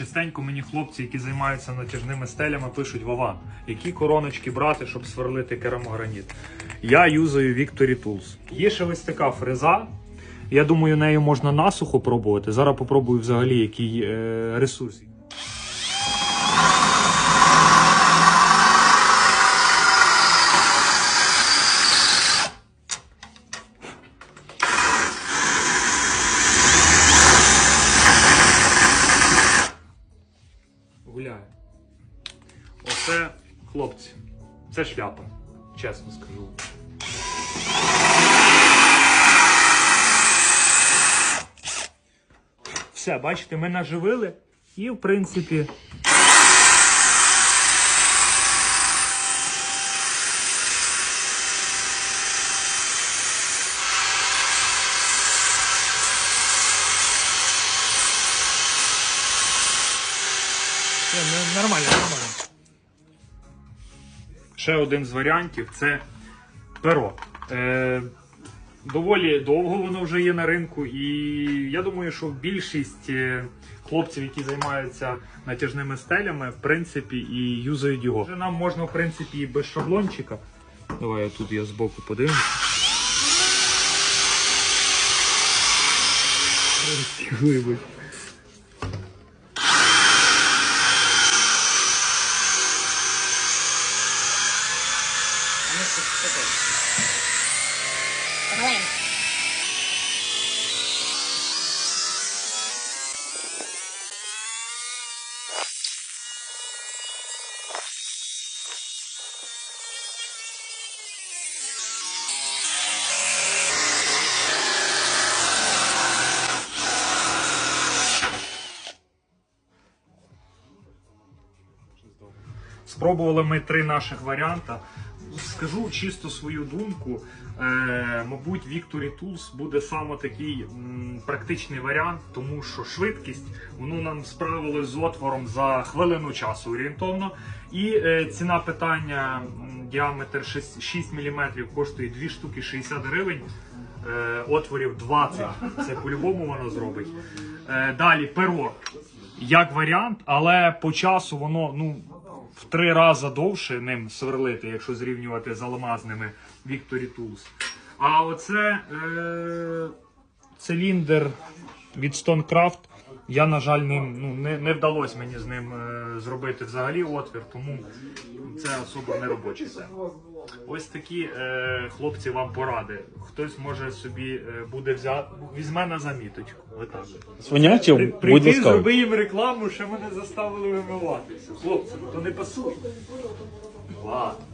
Частенько мені хлопці, які займаються натяжними стелями, пишуть Вова, які короночки брати, щоб сверлити керамограніт. Я юзаю Victory Tools. Є ще ось така фреза. Я думаю, нею можна насухо пробувати. Зараз попробую взагалі, який е, ресурс. Гуляє. Оце хлопці. Це шляпа, чесно скажу. Все, бачите, ми наживили і, в принципі. Нормально, нормально. Ще один з варіантів це перо. Е, доволі довго воно вже є на ринку, і я думаю, що більшість е, хлопців, які займаються натяжними стелями, в принципі, і юзають його. Вже нам можна, в принципі, і без шаблончика. Давай я тут я збоку подивлюсь. Вибач. Поговорим. Спробували ми три наших варіанти. Скажу чисто свою думку. Е, мабуть, Victory Tools буде саме такий практичний варіант, тому що швидкість воно нам справилось з отвором за хвилину часу орієнтовно. І е, ціна питання діаметр 6, 6 мм коштує 2 штуки 60 гривень. Е, отворів 20. Це по-любому воно зробить. Далі перо як варіант, але по часу воно ну в три рази довше ним сверлити, якщо зрівнювати з алмазними Victory Tools. А оце е, циліндр від Stonecraft. Я, на жаль, ним ну, не, не вдалося мені з ним е, зробити взагалі отвір, тому це особо не робочий. Ось такі е, хлопці вам поради. Хтось може собі е, буде взяти, візьме на заміточку. Отак. Свинячий, При- будь ласка. зроби їм рекламу, що мене заставили вимиватися. Хлопці, то не пасує. Ладно.